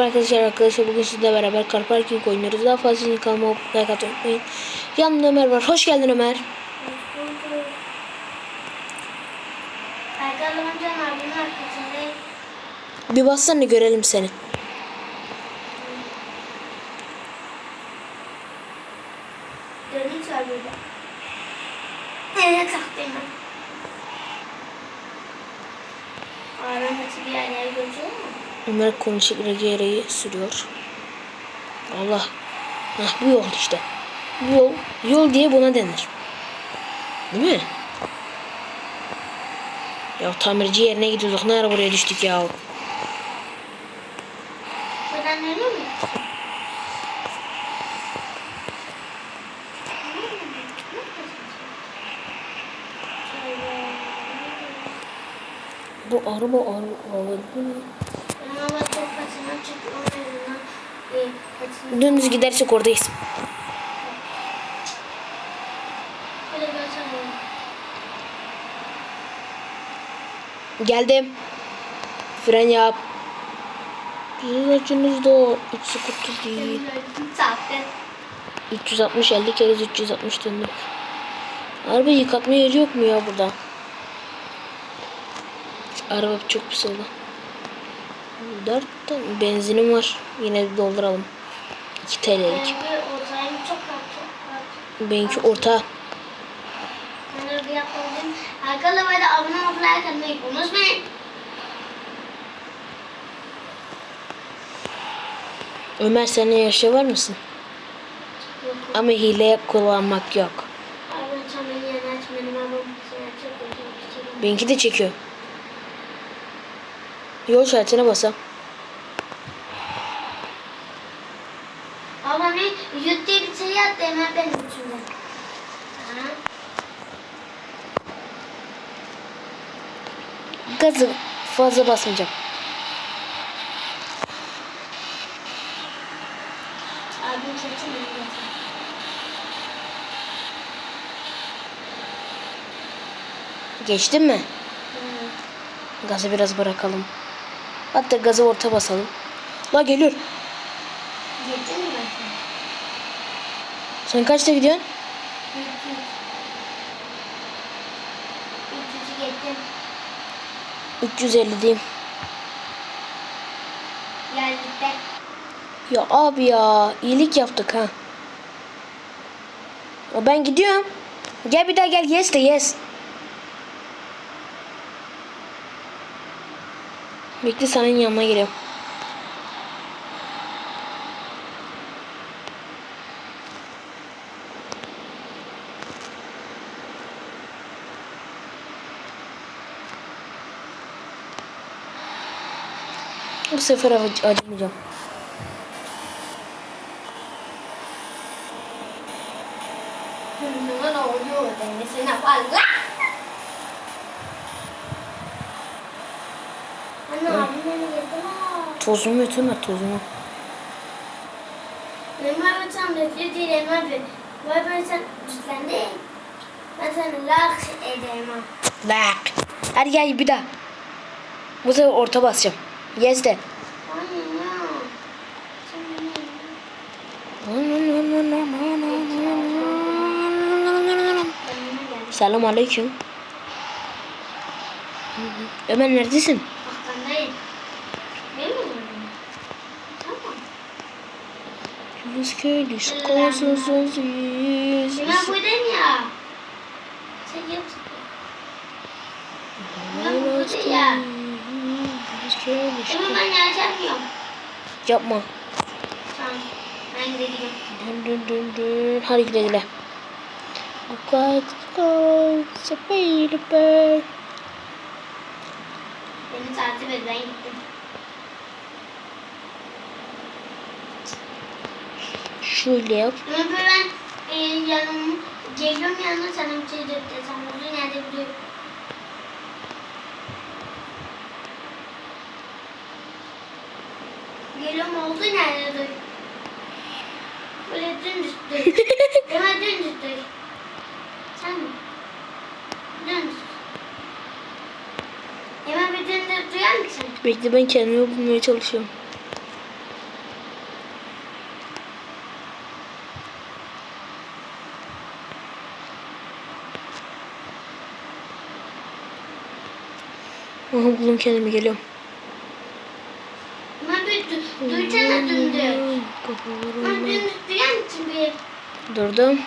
Arkadaşlar arkadaşlar bugün sizle beraber Car Parking oynuyoruz. Daha fazla izin kalma like atmayı unutmayın. Yanımda Ömer var. Hoş geldin Ömer. Bir bassana görelim seni. Ağrım açı bir yer yer görüyor mu? Ömer konuşup regereyi sürüyor. Allah. Heh, bu yol işte. Bu yol, yol diye buna denir. Değil mi? Ya tamirci yerine gidiyorduk. Ne ara buraya düştük ya? Buradan dönüyor mu? Bu araba araba araba. Ama bak çok paçına çıktı. Onun yüzünden e, paçına Dümdüz gidersek oradayız. Geldim. Fren yap. Sizin açınızda hiç sıkıntı değil. Sahte. 360 50 kere 360 döndüm. Araba yıkatma yeri yok mu ya burada? Araba çok pis oldu. 4 tane benzinim var. Yine dolduralım. 2 TL'lik. Benimki orta. Arkadaşlar böyle abone unutmayın. Ömer sen yaşa var mısın? Yok. Ama hile kullanmak yok. Çok üzüldü. Benimki de çekiyor. Yol şaritine basam. Baba ne? Yut diye bir şey attı hemen benim içimde. Ha? Gazı fazla basmayacağım. Geçtin mi? Gazı biraz bırakalım. Hatta gazı orta basalım. La geliyor. Gittin mi? Sen kaçta gidiyorsun? Yut yut. Yut yut gittim. 350 diyeyim. Geldik de. Ya abi ya iyilik yaptık ha. Ya ben gidiyorum. Gel bir daha gel yes de yes. Bekle senin yanına geliyorum. Vậy đó Tozumu götürme tozumu. Nếu mà bên trong được chứ đi đến mà việc Với bên trong Lütfen değil Ben sana lak edeyim ha Lak. Hadi gel bir daha. Bu sefer orta basacağım. Yes de. Hayır ya Selam aleyküm. Ömer neredesin? Arkandayım Benim mi var? Tamam Yunus köylü skolsuz yüz. Ben buradayım ya Sen yapsın Ben buradayım ya Ama ben yaşamıyorum Yapma. Ben Dün dün dün dün. Hadi güle. Look like it's a baby bird. Beni takip et ben gittim Şöyle yap. Böyle ben e, yanım geliyorum yanına sana bir şey döktürsem uzun yerde biliyorum. Geliyorum oldu nerede dur. Böyle dümdüz dön. Daha dümdüz dön. Sen mi? Dümdüz. Hemen bir dümdüz duyar mısın? Bekle ben kendimi bulmaya çalışıyorum. Aha buldum kendimi geliyorum. Musun bir? Durdum.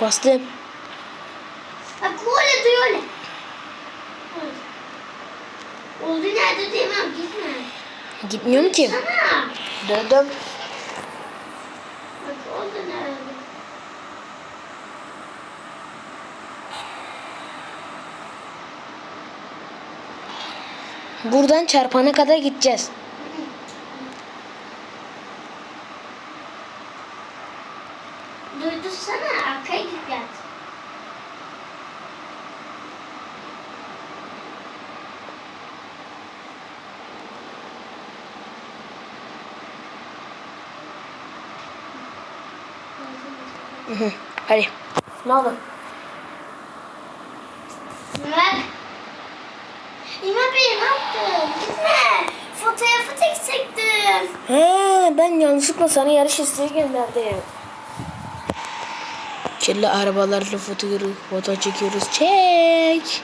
Bastım. Bak öyle duruyor öyle. Oldu nerede demem gitme. Gitmiyorum ki. Sana. Döndüm. Bak oldu nerede. Buradan çarpana kadar gideceğiz. Durdursana arkaya git yat. Hı hı. Hadi. Ne oldu? Bak. Bey ne yaptın? Gitme. Fotoğrafı çekecektim. He, ben yanlışlıkla sana yarış isteği gönderdim. Kirli arabalarla foto, foto çekiyoruz. Çek.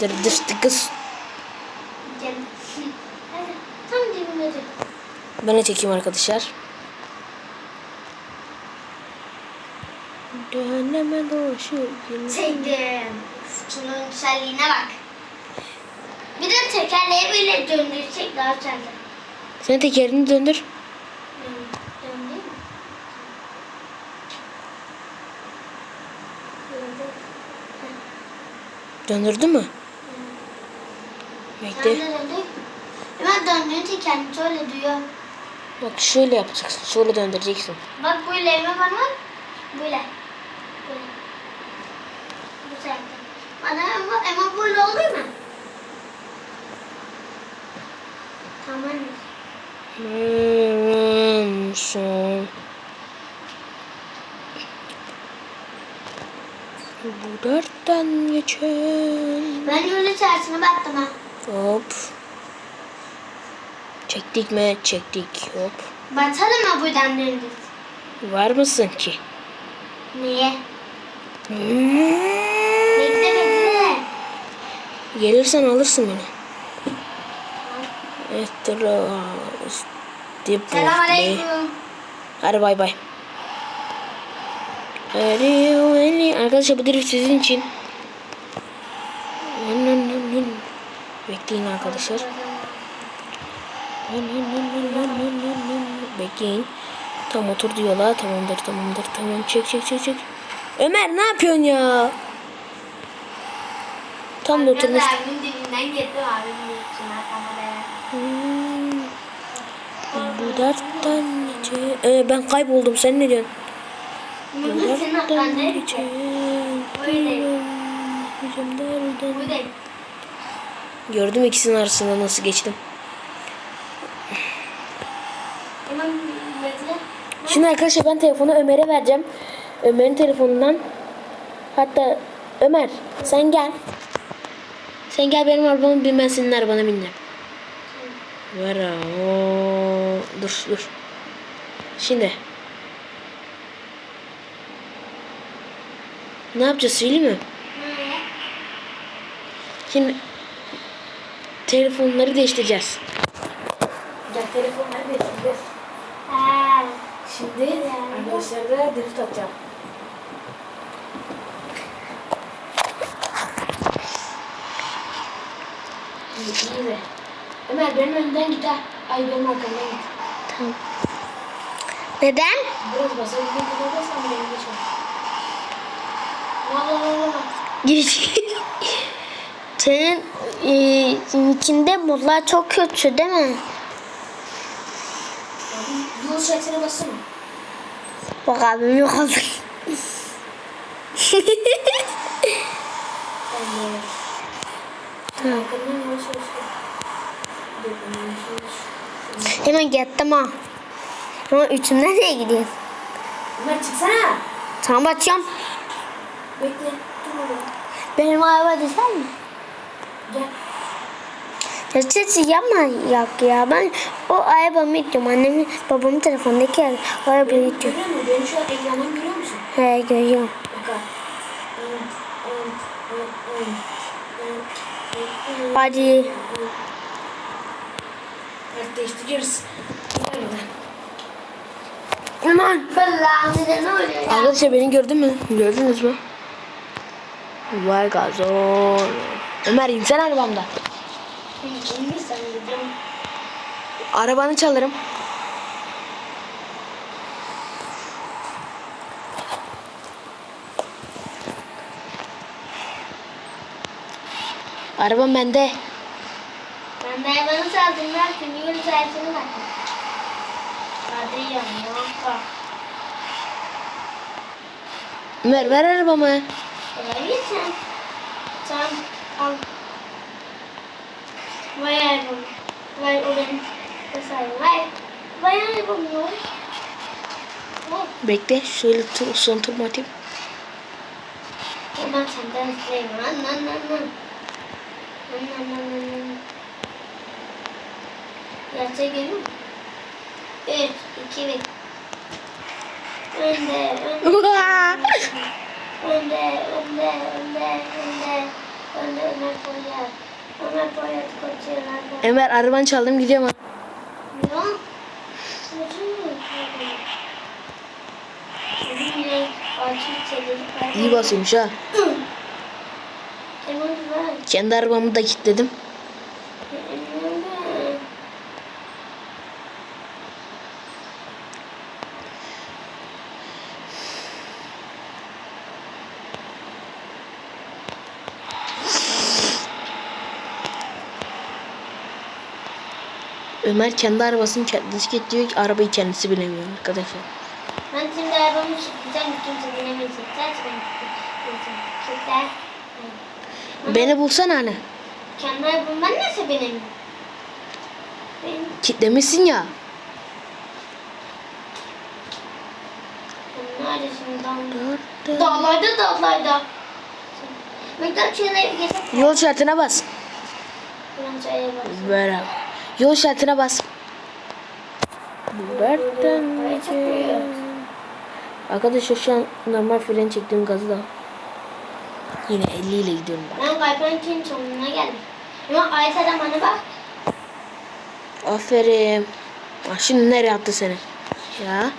Dır dır kız. Tam dibine dur. Ben de çekeyim arkadaşlar. Döneme dolaşıyor. Çektim. Şunun güzelliğine bak. Bir de tekerleği böyle döndürecek daha güzel. Sen tekerini döndür. Dön- Döndü mü? Bekle. Hemen döndüğünde kendisi öyle duyuyor. Bak şöyle yapacaksın. Şöyle döndüreceksin. Bak böyle elime bana. Böyle. Böyle. Bu tarafta. Bana ama, ama böyle oluyor mu? Son. Bu dertten geçen. Ben öyle tersine baktım ha. Hop. Çektik mi? Çektik. Hop. Batalım mı buradan döndük? Var mısın ki? Niye? Hmm. Bekle bekle. Gelirsen alırsın beni. Etras. Dip Selamünaleyküm. Hadi bay bay. Arkadaşlar bu drift sizin için. Bekleyin arkadaşlar. Bekleyin. Tam otur diyorlar. Tamamdır tamamdır tamam. Çek çek çek çek. Ömer ne yapıyorsun ya? Tam da oturmuş. Abimin dibinden girdim abimin içine kameraya. Hmm. Bu dertten geçe... Ee, ben kayboldum. Sen ne diyorsun? Bu dertten Buradayım. Gördüm ikisinin arasında nasıl geçtim. Şimdi arkadaşlar ben telefonu Ömer'e vereceğim. Ömer'in telefonundan. Hatta Ömer sen gel. Sen gel benim arabama bin ben senin arabana bineceğim. Ver ha, o. Dur dur. Şimdi. Ne yapacağız söyleyeyim mi? Şimdi telefonları değiştireceğiz. Gel telefonları değiştireceğiz. Ha. Şimdi arkadaşlar da drift atacağım. İyi, iyi de. Ömer benim önden git. Ay benim arkamdan git. Tamam. Neden? Biraz basa bir gün basam benim geçer. La la la la. Giriş. Senin e, içinde modlar çok kötü değil mi? Abi yol şartına bassana. Bak abim yok oldu. Allah. Tamam. Arkamdan yavaş yavaş gel. Dur, ben yavaş yavaş. Hemen yattım ha. Ama üçüm nereye gidiyor? Ömer çıksana. Tamam bakacağım. Bekle. Benim araba düşer mi? Gel. Hırsız yapma yak ya. Ben o arabamı itiyorum. Annemin babamın telefondaki ara- arabayı itiyorum. Görüyor musun? Beni şu an ekrandan görüyor musun? He görüyorum. Bak. Hadi. Evet değiştiriyoruz. Aman. Arkadaşlar beni gördün mü? Gördünüz mü? Vay gazon. Ömer insan arabamda. Arabanı çalarım. Arabam bende. Ben çaldım. Ben kimi yıl sayesini baktım. Hadi ya. Yok. Ömer ver arabamı. Öyle sen. Sen al. Vay hayvan. Vay o benim. Vay. Vay. Vay. Bekle şöyle son tur atayım. Hemen senden isteyeyim. Lan lan lan lan. Lan lan lan lan lan. Gerçek geliyor mu? Üç, iki, bir. Önde, önde, önde, önde, önde, önde. Önde Ömer Poyraz. Ömer Poyraz koçuyor. Ömer arabanı çaldım gidiyorum. Ya. İyi basıyormuş ha. Kendi arabamı da kilitledim. Ömer kendi arabasını kendisi kilitliyor. Arabayı kendisi bilemiyor arkadaşlar. Ben şimdi arabamı çıkacağım. Kimse bilemeyecek. Zaten Kimse. Beni bulsana hani. Kendi arabamı ben nasıl bilemiyorum? Kitlemişsin ya. neredesin dağ? Dağlarda dağlarda. Mektep çayına geçip Yol şartına bas. ben. Böyle. Yol şartına bas. İyi. Arkadaşlar şu an normal fren çektiğim gazı da. Yine 50 ile gidiyorum ben. Ben Kaypank'ın sonuna geldim. Ama Ayşe'den bana bak. Aferin. Şimdi nereye attı seni? Ya.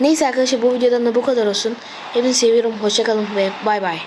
Neyse arkadaşlar bu videodan da bu kadar olsun. Hepinizi seviyorum. Hoşçakalın ve bay bay.